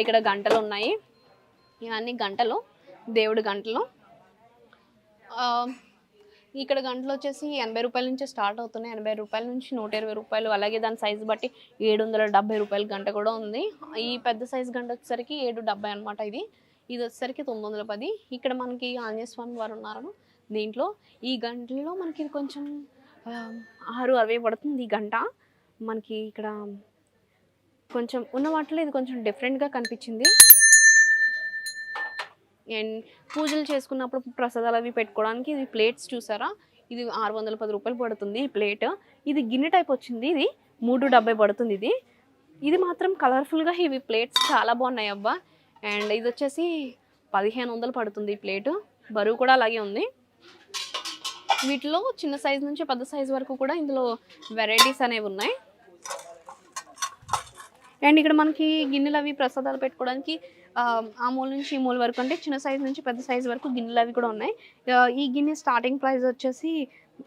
ఇక్కడ గంటలు ఉన్నాయి. ఇవన్నీ గంటలు దేవుడి గంటలు. ఇక్కడ గంటలు వచ్చేసి ఎనభై రూపాయల నుంచి స్టార్ట్ అవుతున్నాయి. ఎనభై రూపాయల నుంచి నూట ఇరవై రూపాయలు. అలాగే దాని సైజు బట్టి ఏడు వందల డెబ్బై రూపాయల గంట కూడా ఉంది. ఈ పెద్ద సైజు గంట వచ్చేసరికి ఏడు డెబ్బై అనమాట ఇది. ఇది వచ్చేసరికి తొమ్మిది వందల పది. ఇక్కడ మనకి ఆంజనేయ స్వామి వారు ఉన్నారు దీంట్లో. ఈ గంటలో మనకి ఇది కొంచెం ఆరు అరవై పడుతుంది ఈ గంట. మనకి ఇక్కడ కొంచెం ఉన్న వాటిలో ఇది కొంచెం డిఫరెంట్గా కనిపించింది. అండ్ పూజలు చేసుకున్నప్పుడు ప్రసాదాలు అవి పెట్టుకోవడానికి ఇది ప్లేట్స్ చూసారా? ఇది ఆరు వందల పది రూపాయలు పడుతుంది ఈ ప్లేట్ ఇది గిన్నె టైప్ వచ్చింది ఇది మూడు డెబ్బై పడుతుంది ఇది. ఇది మాత్రం కలర్ఫుల్గా ఇవి ప్లేట్స్ చాలా బాగున్నాయి అబ్బా. అండ్ ఇది వచ్చేసి పదిహేను వందలు పడుతుంది ఈ ప్లేట్ బరువు కూడా అలాగే ఉంది. వీటిలో చిన్న సైజు నుంచి పెద్ద సైజ్ వరకు కూడా ఇందులో వెరైటీస్ అనేవి ఉన్నాయి. అండ్ ఇక్కడ మనకి గిన్నెలు అవి ప్రసాదాలు పెట్టుకోవడానికి ఆ, మూల నుంచి ఈ మూల వరకు అంటే చిన్న సైజ్ నుంచి పెద్ద సైజ్ వరకు గిన్నెలు అవి కూడా ఉన్నాయి. ఈ గిన్నె స్టార్టింగ్ ప్రైస్ వచ్చేసి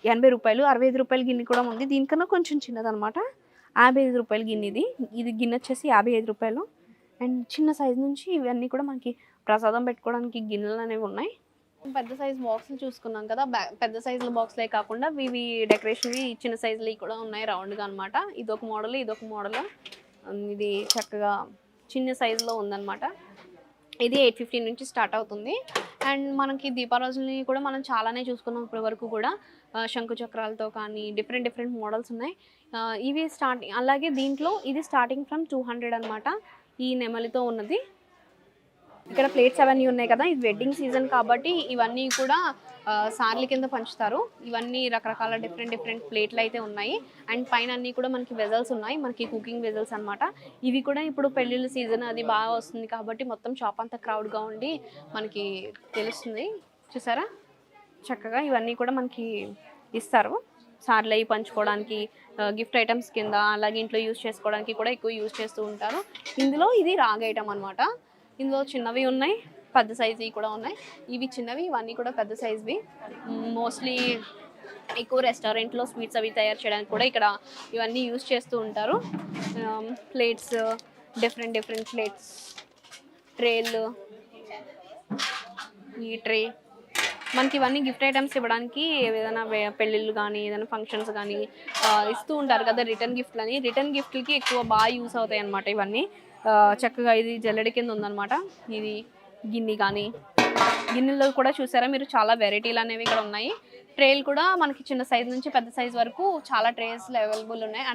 ఎనభై రూపాయలు అరవై ఐదు రూపాయల గిన్నె కూడా ఉంది. దీనికన్నా కొంచెం చిన్నదనమాట యాభై ఐదు రూపాయల గిన్నె ఇది. ఇది గిన్నె వచ్చేసి యాభై ఐదు రూపాయలు. అండ్ చిన్న సైజ్ నుంచి ఇవన్నీ కూడా మనకి ప్రసాదం పెట్టుకోవడానికి గిన్నెలు అనేవి ఉన్నాయి. పెద్ద సైజ్ బాక్సులు చూసుకున్నాం కదా. పెద్ద సైజుల బాక్స్లే కాకుండా ఇవి డెకరేషన్వి చిన్న సైజులు కూడా ఉన్నాయి రౌండ్గా అనమాట ఇదొక మోడల్ ఇదొక మోడల్. ఇది చక్కగా చిన్న సైజులో ఉందన్నమాట. ఇది ఎయిట్ ఫిఫ్టీ నుంచి స్టార్ట్ అవుతుంది. అండ్ మనకి దీపారాజులని కూడా మనం చాలానే చూసుకున్నాం ఇప్పటి వరకు కూడా. ఆ, శంకు చక్రాలతో కానీ డిఫరెంట్ డిఫరెంట్ మోడల్స్ ఉన్నాయి. ఇవి స్టార్టింగ్ అలాగే దీంట్లో ఇది స్టార్టింగ్ ఫ్రమ్ టూ హండ్రెడ్ అనమాట ఈ నెమలితో ఉన్నది. ఇక్కడ ప్లేట్స్ అవన్నీ ఉన్నాయి కదా ఇది వెడ్డింగ్ సీజన్ కాబట్టి ఇవన్నీ కూడా సార్లు కింద పంచుతారు. ఇవన్నీ రకరకాల డిఫరెంట్ డిఫరెంట్ ప్లేట్లు అయితే ఉన్నాయి. అండ్ పైన అన్నీ కూడా మనకి వెజల్స్ ఉన్నాయి. మనకి కుకింగ్ వెజల్స్ అనమాట ఇవి కూడా ఇప్పుడు పెళ్ళిళ్ళ సీజన్ అది బాగా వస్తుంది కాబట్టి మొత్తం షాప్ అంతా క్రౌడ్గా ఉండి మనకి తెలుస్తుంది. చూసారా? చక్కగా ఇవన్నీ కూడా మనకి ఇస్తారు. సార్లు అవి పంచుకోవడానికి గిఫ్ట్ ఐటమ్స్ కింద అలాగే ఇంట్లో యూస్ చేసుకోవడానికి కూడా ఎక్కువ యూస్ చేస్తూ ఉంటారు. ఇందులో ఇది రాగ్ ఐటమ్ అనమాట ఇందులో చిన్నవి ఉన్నాయి పెద్ద సైజువి కూడా ఉన్నాయి. ఇవి చిన్నవి ఇవన్నీ కూడా పెద్ద సైజువి మోస్ట్లీ ఎక్కువ రెస్టారెంట్లో స్వీట్స్ అవి తయారు చేయడానికి కూడా ఇక్కడ ఇవన్నీ యూస్ చేస్తూ ఉంటారు. ప్లేట్స్ డిఫరెంట్ డిఫరెంట్ ప్లేట్స్ ట్రేలు ఈ ట్రే మనకి ఇవన్నీ గిఫ్ట్ ఐటమ్స్ ఇవ్వడానికి ఏదైనా పెళ్ళిళ్ళు కానీ ఏదైనా ఫంక్షన్స్ కానీ ఇస్తూ ఉంటారు కదా రిటర్న్ గిఫ్ట్లు అని రిటర్న్ గిఫ్ట్లకి ఎక్కువ బాగా యూస్ అవుతాయి అనమాట ఇవన్నీ. చక్కగా ఇది జల్లెడి కింద ఉందన్నమాట. ఇది గిన్నె కానీ గిన్నెల్లో కూడా చూసారా మీరు చాలా వెరైటీలు అనేవి ఇక్కడ ఉన్నాయి. ట్రేలు కూడా మనకి చిన్న సైజ్ నుంచి పెద్ద సైజ్ వరకు చాలా ట్రేస్ అవైలబుల్ ఉన్నాయి.